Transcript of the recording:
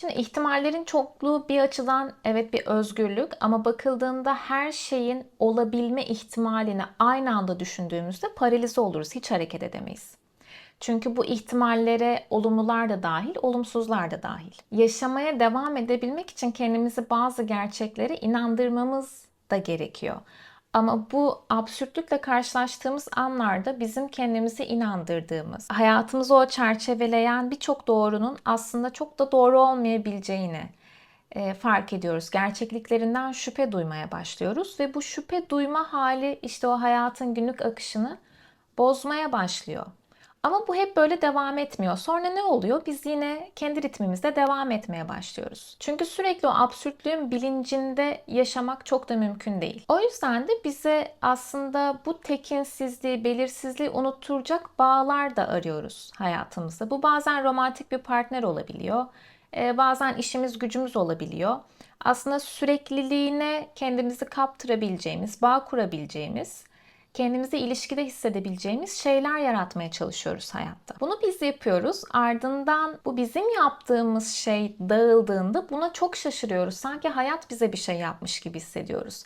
Şimdi ihtimallerin çokluğu bir açıdan evet bir özgürlük ama bakıldığında her şeyin olabilme ihtimalini aynı anda düşündüğümüzde paralize oluruz. Hiç hareket edemeyiz. Çünkü bu ihtimallere olumlular da dahil, olumsuzlar da dahil. Yaşamaya devam edebilmek için kendimizi bazı gerçeklere inandırmamız da gerekiyor. Ama bu absürtlükle karşılaştığımız anlarda bizim kendimizi inandırdığımız, hayatımızı o çerçeveleyen birçok doğrunun aslında çok da doğru olmayabileceğini e, fark ediyoruz. Gerçekliklerinden şüphe duymaya başlıyoruz ve bu şüphe duyma hali işte o hayatın günlük akışını bozmaya başlıyor. Ama bu hep böyle devam etmiyor. Sonra ne oluyor? Biz yine kendi ritmimizde devam etmeye başlıyoruz. Çünkü sürekli o absürtlüğün bilincinde yaşamak çok da mümkün değil. O yüzden de bize aslında bu tekinsizliği, belirsizliği unutturacak bağlar da arıyoruz hayatımızda. Bu bazen romantik bir partner olabiliyor. Ee, bazen işimiz gücümüz olabiliyor. Aslında sürekliliğine kendimizi kaptırabileceğimiz, bağ kurabileceğimiz kendimizi ilişkide hissedebileceğimiz şeyler yaratmaya çalışıyoruz hayatta. Bunu biz yapıyoruz. Ardından bu bizim yaptığımız şey dağıldığında buna çok şaşırıyoruz. Sanki hayat bize bir şey yapmış gibi hissediyoruz.